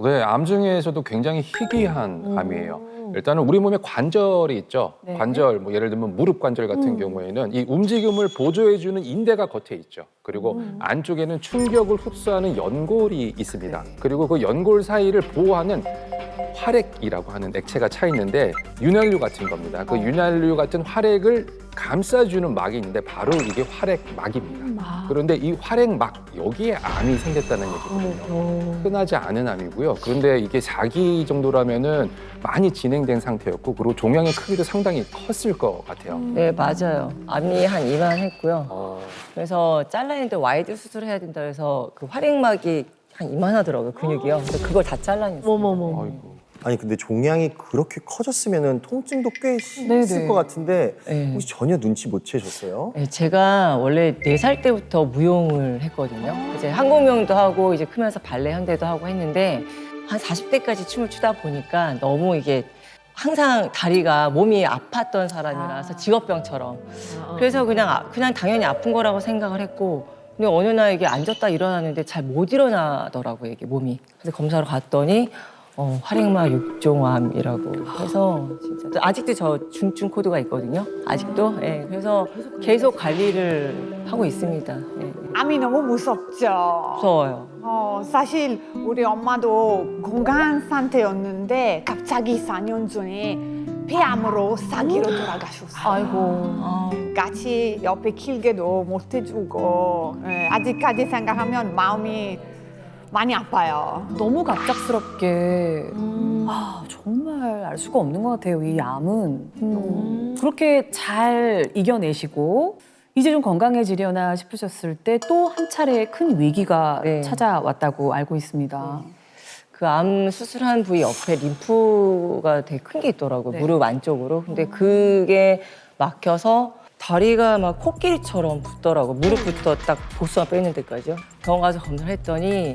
네, 암 중에서도 굉장히 희귀한 암이에요. 일단은 우리 몸에 관절이 있죠. 네. 관절, 뭐 예를 들면 무릎 관절 같은 경우에는 이 움직임을 보조해주는 인대가 겉에 있죠. 그리고 안쪽에는 충격을 흡수하는 연골이 있습니다. 그리고 그 연골 사이를 보호하는 활액이라고 하는 액체가 차 있는데 윤활유 같은 겁니다. 그 윤활유 같은 활액을 감싸주는 막이 있는데 바로 이게 활액막입니다. 그런데 이 활액막 여기에 암이 생겼다는 얘기거든요. 흔하지 않은 암이고요. 그런데 이게 4기 정도라면은 많이 진행된 상태였고 그리고 종양의 크기도 상당히 컸을 것 같아요. 네, 맞아요. 암이 한 이만 했고요. 어, 그래서 잘라냈는데 와이드 수술해야 된다 해서 그 활액막이 한 이만 하더라고요, 근육이요. 그래서 그걸 다 잘라냈어요. 어머머. 아이고. 아니 근데 종양이 그렇게 커졌으면 통증도 꽤 네네. 있을 것 같은데 네. 혹시 전혀 눈치 못 채셨어요? 네, 제가 원래 네 살 때부터 무용을 했거든요. 이제 한국무용도 하고 이제 크면서 발레 현대도 하고 했는데 한 40대까지 춤을 추다 보니까 너무 이게 항상 다리가 몸이 아팠던 사람이라서 직업병처럼 그래서 그냥 아- 그냥 당연히 아픈 거라고 생각을 했고 근데 어느 날 이게 앉았다 일어나는데 잘 못 일어나더라고요 이게 몸이 그래서 검사를 갔더니 어, 활액막 육종암이라고 해서 진짜 아직도 저 중증 코드가 있거든요 아직도 예 그래서 계속 관리를 하고 있습니다 예. 암이 너무 무섭죠. 무서워요 어, 사실 우리 엄마도 건강한 상태였는데 갑자기 4년 전에 폐암으로 사기로 돌아가셨어요. 아이고. 아, 같이 옆에 길게도 못 해주고 예, 아직까지 생각하면 마음이 많이 아파요. 너무 갑작스럽게 아, 정말 알 수가 없는 것 같아요. 이 암은 음. 그렇게 잘 이겨내시고 이제 좀 건강해지려나 싶으셨을 때 또 한 차례 큰 위기가 네. 찾아왔다고 알고 있습니다. 그 암 수술한 부위 옆에 림프가 되게 큰 게 있더라고요. 네. 무릎 안쪽으로. 근데 그게 막혀서 다리가 막 코끼리처럼 붓더라고요. 무릎부터 딱 복숭아 빼는 데까지요. 병원 가서 검사를 했더니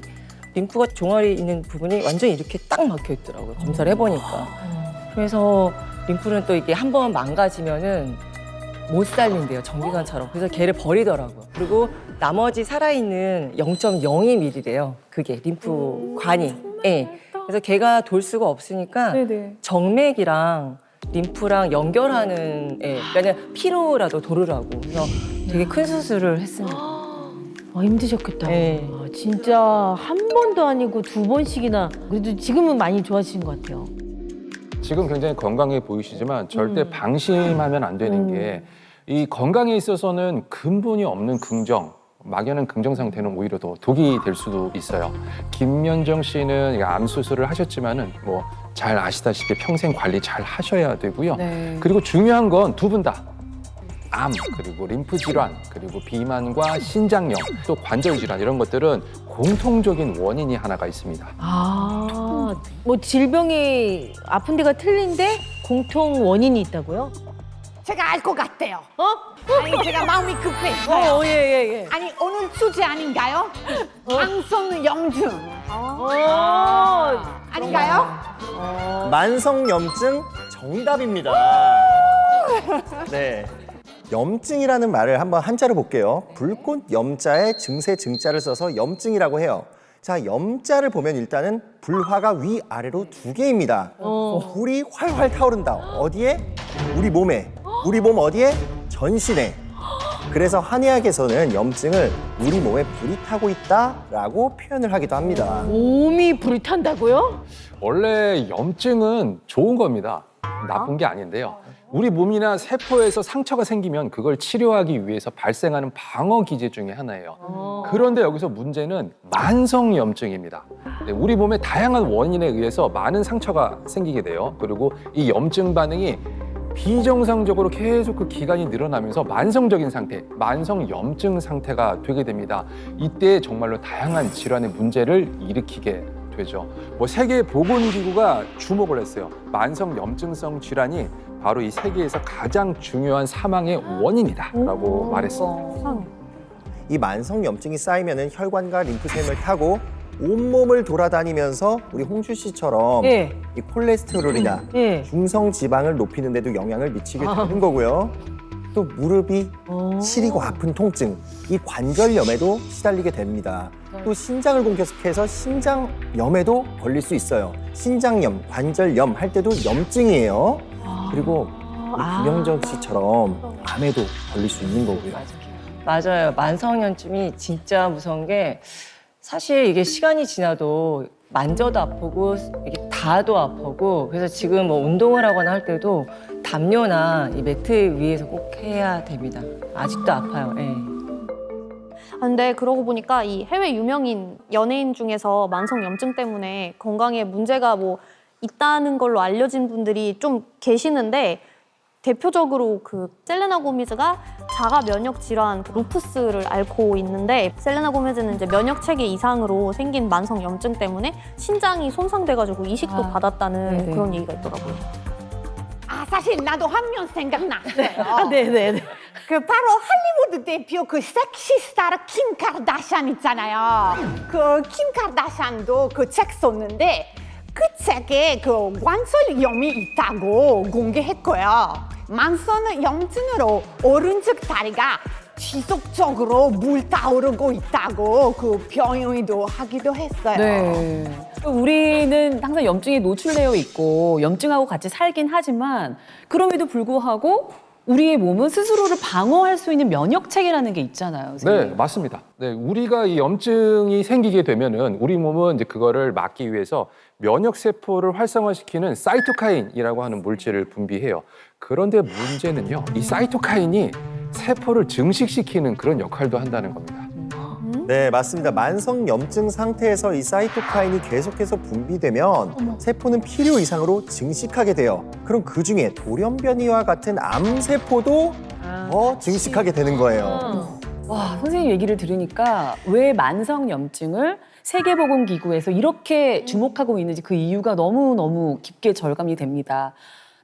림프가 종아리 있는 부분이 완전히 이렇게 딱 막혀 있더라고요. 검사를 해보니까. 그래서 림프는 또 이게 한 번 망가지면은 못 살린대요. 정기관처럼. 그래서 걔를 버리더라고요. 그리고 나머지 살아있는 0.02mm래요. 그게 림프관이. 예. 그래서 걔가 돌 수가 없으니까 네네. 정맥이랑 림프랑 연결하는 예, 그러니까 피로라도 도르라고 그래서 되게 큰 수술을 했습니다. 아, 힘드셨겠다. 네. 아, 진짜 한 번도 아니고 두 번씩이나 그래도 지금은 많이 좋아지신 것 같아요. 지금 굉장히 건강해 보이시지만 절대 방심하면 안 되는 게이 건강에 있어서는 근본이 없는 긍정, 막연한 긍정 상태는 오히려 더 독이 될 수도 있어요. 김연정 씨는 이암 수술을 하셨지만은 뭐 잘 아시다시피 평생 관리 잘 하셔야 되고요. 네. 그리고 중요한 건 두 분 다. 암 그리고 림프 질환 그리고 비만과 신장염 또 관절 질환 이런 것들은 공통적인 원인이 하나가 있습니다. 아, 뭐 질병이 아픈 데가 틀린데 공통 원인이 있다고요? 제가 알 것 같아요. 어? 아니 제가 마음이 급했어요. 어, 예, 예, 예. 아니 오늘 주제 아닌가요? 방송 영증 어, 아닌가요? 만성염증 정답입니다. 네. 염증이라는 말을 한번 한자로 볼게요. 불꽃 염자에 증세 증자를 써서 염증이라고 해요. 자, 염자를 보면 일단은 불화가 위아래로 두 개입니다. 불이 활활 타오른다. 어디에? 우리 몸에. 우리 몸 어디에? 전신에. 그래서 한의학에서는 염증을 우리 몸에 불이 타고 있다라고 표현을 하기도 합니다. 몸이 불이 탄다고요? 원래 염증은 좋은 겁니다. 나쁜 게 아닌데요. 우리 몸이나 세포에서 상처가 생기면 그걸 치료하기 위해서 발생하는 방어 기제 중에 하나예요. 그런데 여기서 문제는 만성 염증입니다. 네, 우리 몸의 다양한 원인에 의해서 많은 상처가 생기게 돼요. 그리고 이 염증 반응이 비정상적으로 계속 그 기간이 늘어나면서 만성적인 상태, 만성 염증 상태가 되게 됩니다. 이때 정말로 다양한 질환의 문제를 일으키게 되죠. 뭐 세계 보건기구가 주목을 했어요. 만성 염증성 질환이 바로 이 세계에서 가장 중요한 사망의 원인이다라고 말했습니다. 이 만성 염증이 쌓이면은 혈관과 림프샘을 타고 온몸을 돌아다니면서 우리 홍주 씨처럼 예. 이 콜레스테롤이나 예. 중성 지방을 높이는 데도 영향을 미치게 되는 거고요. 또 무릎이 시리고 아픈 통증, 이 관절염에도 시달리게 됩니다. 또 신장을 공격해서 신장염에도 걸릴 수 있어요. 신장염, 관절염 할 때도 염증이에요. 그리고 우리 김영정 씨처럼 암에도 걸릴 수 있는 거고요. 맞아요. 만성염증이 진짜 무서운 게 사실 이게 시간이 지나도 만져도 아프고 이게 닿아도 아프고 그래서 지금 뭐 운동을 하거나 할 때도 담요나 이 매트 위에서 꼭 해야 됩니다. 아직도 아파요. 예. 아, 근데 그러고 보니까 이 해외 유명인 연예인 중에서 만성 염증 때문에 건강에 문제가 뭐 있다는 걸로 알려진 분들이 좀 계시는데 대표적으로 그 셀레나 고미즈가 자가 면역 질환 그 루푸스를 앓고 있는데 셀레나 고미즈는 이제 면역 체계 이상으로 생긴 만성 염증 때문에 신장이 손상돼가지고 이식도 아, 받았다는 네네. 그런 얘기가 있더라고요. 아 사실 나도 한 명 생각났어요. 아, 네네네. 그 바로 할리우드 대표 그 섹시 스타 킴 카르다시안 있잖아요. 그 킴 카르다시안도 그 책 썼는데 그 책에 그 관절염이 있다고 공개했고요. 만성 염증으로 오른쪽 다리가 지속적으로 물 타오르고 있다고 그 병원이도 하기도 했어요. 네. 우리는 항상 염증에 노출되어 있고 염증하고 같이 살긴 하지만 그럼에도 불구하고 우리의 몸은 스스로를 방어할 수 있는 면역 체계라는 게 있잖아요. 네, 선생님. 맞습니다. 네, 우리가 이 염증이 생기게 되면은 우리 몸은 이제 그거를 막기 위해서 면역 세포를 활성화시키는 사이토카인이라고 하는 물질을 분비해요. 그런데 문제는요, 이 사이토카인이 세포를 증식시키는 그런 역할도 한다는 겁니다. 네, 맞습니다. 만성 염증 상태에서 이 사이토카인이 계속해서 분비되면 세포는 필요 이상으로 증식하게 돼요. 그럼 그 중에 돌연변이와 같은 암 세포도 더 증식하게 되는 거예요. 와, 선생님 얘기를 들으니까 왜 만성 염증을 세계보건기구에서 이렇게 주목하고 있는지 그 이유가 너무너무 깊게 절감이 됩니다.